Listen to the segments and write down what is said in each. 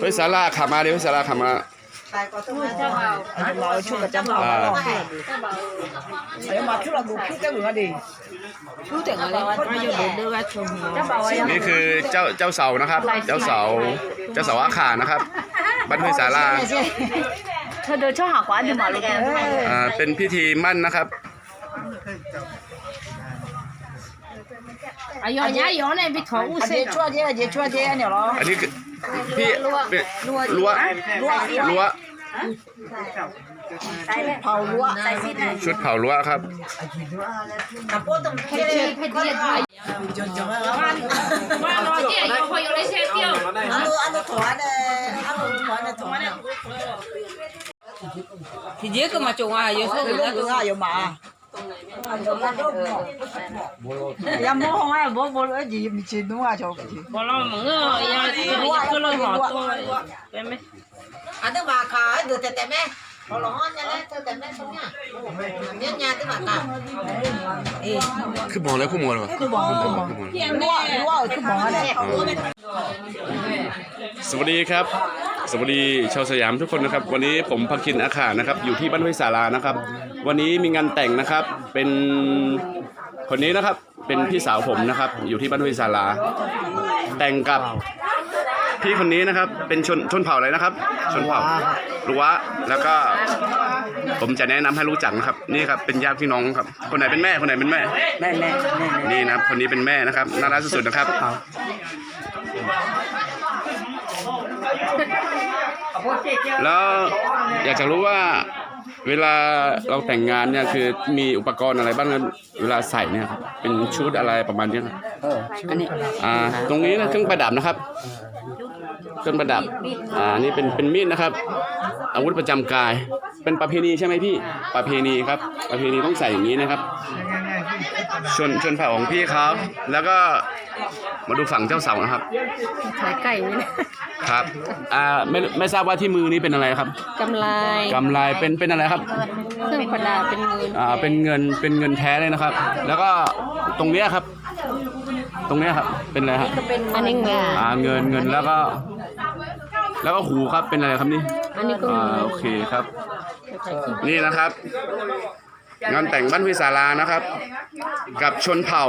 เฮ้ยศาลาขับมาดิเฮ้ยศาลาขับมา 毛出个真好，啊哎呀妈，出了个出这个的，出这个的，我有没得个出毛？ นี่คือเจ้าเจ้าเสานะครับ เจ้าเสาเจ้าเสาอาคานะครับบ้านห้วยศาลา เธอเดินช่องหาขวาดีหมาลูก อ่าเป็นพิธีมั่นนะครับ 哎呀，人家有那边头雾啊，这出这这出这呢了， อันนี้คือ พี่เนี่ยรั้วรั้วรั้วชุดเผารั้วใส่สิ้านเลยชุดเผารั้วครับทีเดียวก็มาจงอะเยอะสุดแล้วก็อยู่มา ยังมองไอ้บ่บ่เลยจีมีชินนัวชอบจีบ่ลองมึงอะยังยังก็ลองหอตัวเป็นไหมอันนี้มาขาดูแต่แต่แม่พอร้อนเนี่ยนะแต่แม่ชงเนี่นี่ยเนี่ยที่มาตาเอ๊คือบอกแล้วคือบอกแล้วคือบอกคือบอกคือบอกคือบอกอบอกสวัสดีครับ สวัสดีชาวสยามทุกคนนะครับ วันนี้ผมพักคินอาขานะครับ อยู่ที่บ้านห้วยสารานะครับ วันนี้มีงานแต่งนะครับ เป็นคนนี้นะครับ เป็นพี่สาวผมนะครับ อยู่ที่บ้านห้วยสาราแต่งกับพี่คนนี้นะครับ เป็นชนชนเผ่าอะไรนะครับ ชนเผ่ารั้วแล้วก็ ผมจะแนะนำให้รู้จักนะครับ นี่ครับเป็นญาติพี่น้องครับ คนไหนเป็นแม่คนไหนเป็นแม่ แม่แม่แม่นี่นะครับคนนี้เป็นแม่นะครับน่ารักสุดๆนะครับ แล้วอยากจะรู้ว่าเวลาเราแต่งงานเนี่ยคือมีอุปกรณ์อะไรบ้างนะเวลาใส่เนี่ยครับเป็นชุดอะไรประมาณเนี้ยครับเอออันนี้อ่า ตรงนี้นะเครื่องประดับนะครับ เครื่องประดับ อ่า นี่เป็นเป็นมีดนะครับ อาวุธประจำกาย เป็นประเพณีใช่ไหมพี่ ประเพณีครับ ประเพณีต้องใส่อย่างนี้นะครับ ชนชนเผ่าของพี่เขาแล้วก็มาดูฝั่งเจ้าสาวนะครับ ขายไก่นี่นะ ครับ อ่าไม่ไม่ทราบว่าที่มือนี้เป็นอะไรครับกำไรกำไรเป็นเป็นอะไรครับ เครื่องประดับเป็นเงินอ่าเป็นเงินเป็นเงินแท้เลยนะครับ แล้วก็ตรงเนี้ยครับ ตรงเนี้ยครับเป็นอะไรครับอันนี้เงินอ่าเงินเงินแล้วก็ แล้วก็หูครับเป็นอะไรครับนี่อันนี้ก็อ่าเงิน โอเคครับ นี่นะครับ งานแต่งบ้านพิสารานะครับ กับชนเผ่า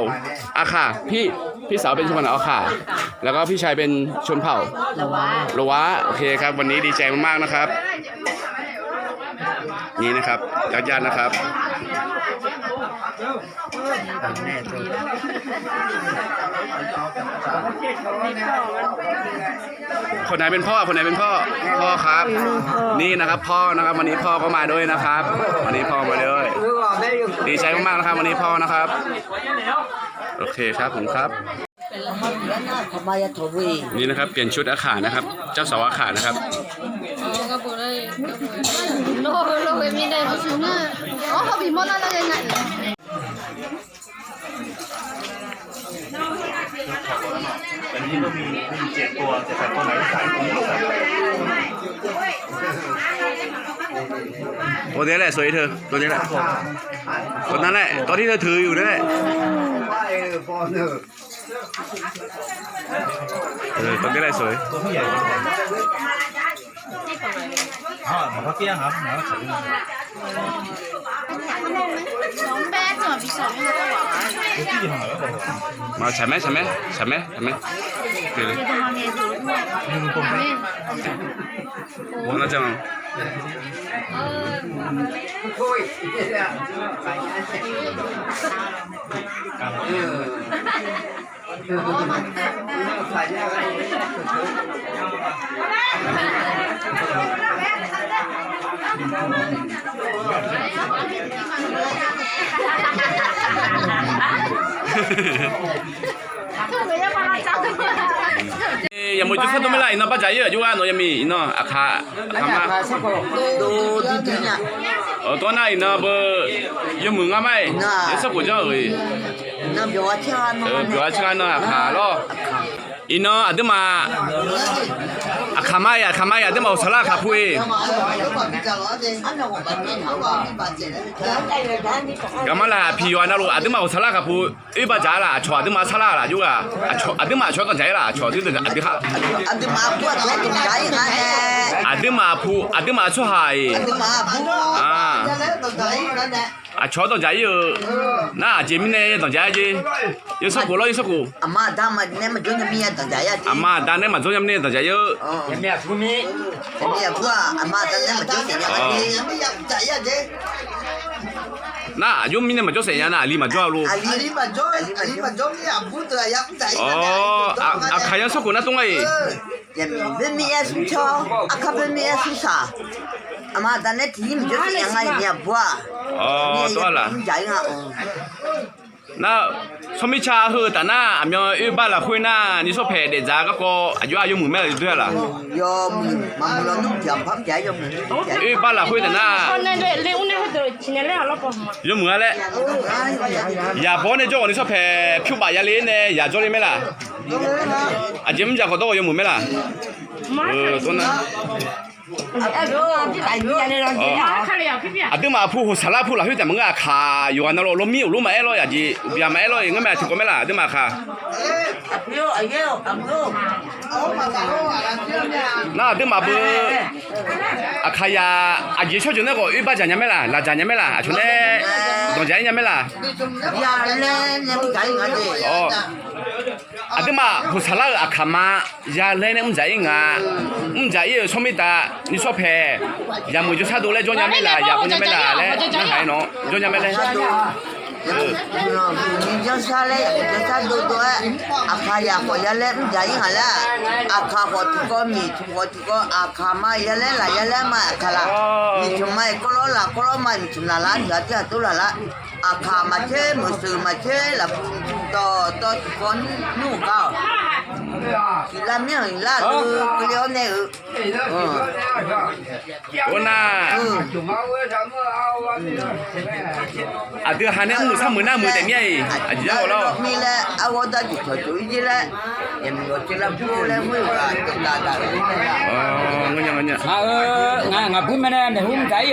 อาขาพี่พี่สาวเป็นชนเผ่าอาขาแล้วก็พี่ชายเป็นชนเผ่าละวะลวะโอเคครับ วันนี้ดีใจมากๆนะครับ นี่นะครับญาติญาติๆนะครับคนไหนเป็นพ่อคนไหนเป็นพ่อพ่อครับ นี่นะครับ พ่อนะครับ วันนี้พ่อก็มาด้วยนะครับ วันนี้พ่อมาด้วย ดีใจมากๆนะครับวันนี้พ่อนะครับ โอเคครับผมครับทำไมอะถวีนี่นะครับ เปลี่ยนชุดอาขานะครับ เจ้าสาวอาขานะครับก็บอกเลยโลโล นนี้ก็มีมีเจ็ดตัวแต่ใส่ตัวไหนใส่ตัวนี้ใส่ ตัวนี้แหละสวยเธอ ตัวนี้แหละตัวนั้นแหละตัวที่เธอถืออยู่นั่นแหละเออตัวนี้แหละสวย ตัวผู้ใหญ่อ๋อหมาเขาเตี้ยครับหมาเขาสูง สองแป๊ดจะมาพิสองไม่ 我们这样。各位谢谢 ยามวยจุดสุดไม่ไรเนาะป้าจ๋าเยอะอยู่อ่ะหนูยังมีเนาะอาคาอาคามาโดดิจิน่ะเออตัวไหนเนาะเบอร์ยังมึงอ่ะไหมเดี๋ยวสักกูจะเอ้ยน้ำเบียวอาชิกันเนาะเบียวอาชิกันเนาะอาคาล้ออีเนาะอันเดมา အခမရအခမရတဲ့မောဆလာခဖွေးကမလာဖီယောနာလို့အတမောဆလာခဖွေးအေးပါကြလားအချောအတမဆလာလားယူကအချောအတမအချောတော့ကြဲလားအချောဒီတဲ့အတခအတမဖူအတမကြိုင်ငါအတမဖူအတမချောဟာအေးအတမဖူအာအချောတော့ကြဲယူနာဂျေမီနေတော့ကြဲကြီးရစကူလို့ရစကူအမဒါမနဲ့မကြုံရမီတော့ကြဲရအမဒါနဲ့မကြုံရမီတော့ကြဲယူ呢当家有， Oh. Mi ya fu mi. Mi ya fu ama da ne ma jo ne ya ti. Mi ya dai ya de. 那有明天嘛就谁呀？那里嘛就要路。 Ali ma jo. Ali ma jo mi ya bu to ya bu dai. 哦，啊啊，看要说过那东哎， Ya mi mi ya su cho. Aka mi ya su sa. Ama da ne ti mi jo ne ya ngai mi ya bu. 哦，对了。 နာဆမိချာဟူတနာအမြောအဘလာခွေနာနိစောဖဲတဲ့ဇာကကောအယွာယုံမှုမဲ့တွေ့လားယောမမမလုံးတို့ပြန်ဖတ်ကြရုံနဲ့အဘလာခွေတနာคนนั้นด้วยเลี้ยงเนี่ยเขาตัวชิ้นเล็กเราปอมมาယုံမှုကလည်းယာဘောနဲ့ကြောနိစောဖဲဖြုတ်ပါရလေးနဲ့ယာကြောလေးမဲ့လားအဂျင်ဂျာကတော့ယုံမှုမဲ့လားမာ เออตัวนั้น 啊，对嘛，铺沙拉铺了，会怎么个卡？有啊，那罗罗米罗买了呀，ji，别买了，应该买听过没啦？对嘛卡？ Yo ayo amro. Oh ma ga lo ala tiam ya. 那对嘛不？啊，卡呀，啊，je 小就那个一把讲讲没啦？那讲讲没啦？就那 동자 있냐면 라. 어. 아드마 부살라 아카마 야레네 음자잉아 음자이 소미다 니 소페 야무주 사도래 조냐멜라 야보냐멜라 레 나하이노 조냐멜레 Josale, jasa dodo ẹ, akaya kọ yẹlẹ, jayi hàlẹ, aka kọ tukọ mi tukọ tukọ, akama yẹlẹ la yẹlẹ ma kala, mituma yi kọlọ la kọlọ ma mituna la, jate ato la la, akama tse, musulma tse, la tọ tọ tukọ nu ka. Ki la mi la lu ko le ne. Ừ. 我那。à đưa hai nét mù sao mù na mù tại nhảy à chỉ có lo mi le awo da ji to tu ji le em yo ti la pu le mu ga ta ta le ờ ngon nhá ngon nhá à ờ ngà ngà bún mẹ nè để hôm cái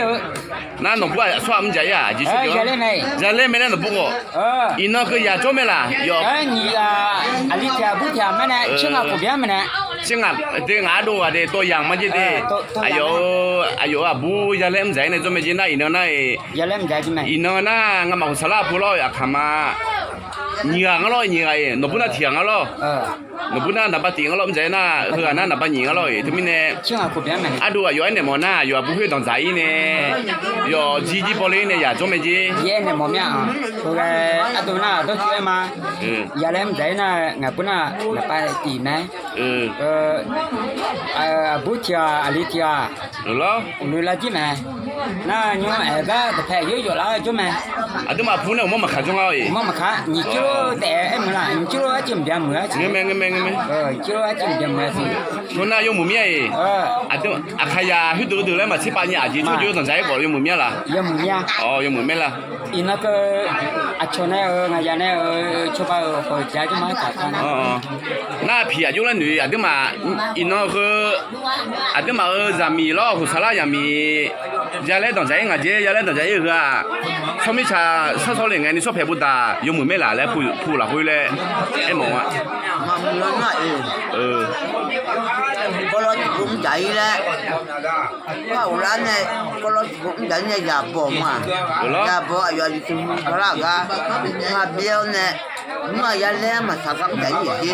giờ na nó bua xoa mình chạy à chỉ ờ giờ cái lên này giờ lên mấy nó bua ờ in nó cứ nhà chỗ mấy là yo ờ nhị là anh đi theo bút theo mẹ nè chưa ngà của bé mẹ nè xin à để ngã đồ à để tôi yang mà chứ để Ờ, tôi- tôi ai yang yo ai yo à bu giờ lên chạy này cho mấy chuyện này in nó này giờ lên giải cho mẹ in nó na ngắm mà salad bu lo 니가 안가로 니가 예 너보다 티 안가로 너보다 나빠 티 안가로 이제 나 그가 나 나빠 니 안가로 예 때문에 아도와 요에 뭐나 요아 부회 던 자이네 요 지지 벌레네 야 좀이지 예네 뭐냐 그래 아도나 또 지에마 야렘 자이나 나쁘나 나빠 티네 어 부티아 알리티아 놀라 놀라지네 na nyo ega the pay yo yo la jo ma aduma phune mo ma kha jo ngai mo ma kha ni kilo te em la ni kilo a chim biam ma ngi me ngi me ngi me ờ kilo a chim biam ma si cho na yo mu mie e aduma a kha ya hu du du la ma chi pa ni a ji cho jo tan sai bo yo mu mie la yo mu mie ờ yo mu mie la ina ka a cho na ở nga ya na cho ba ko ja jo ma ta ta ờ na phi a jo la nu aduma ina ho aduma ở zami lo ho sala ya mi 伢来当咱伢姐，伢来当咱一个，炒米茶，炒炒嘞，俺你说拍不打，有妹妹来来铺铺了回来，哎忙啊。 มามึงง่ายเองเออก็รถผมใจแล้วว่าร้านเนี่ยก็รถผมใจเนี่ยอย่าบอกมาอย่าบอกอย่าอยู่ตรงนี้ก็แล้วกันมาเบี้ยวเนี่ยမရလဲမသာကောင်းတယ်ရေ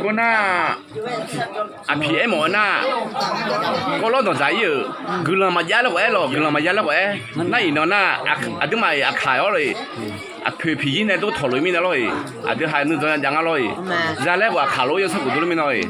ခုနအပြေမောနာကိုလုံးတော့ဇာယဂူလာမရလဲဝဲလောဂူလာမရလဲဝဲနိုင်နော်နာအဒမအခါရောလေ rồi à phía phía này都讨论面的rồi à đứa hai nữa rồi chẳng rồi ra lại quả khảo lối 有啥古多面rồi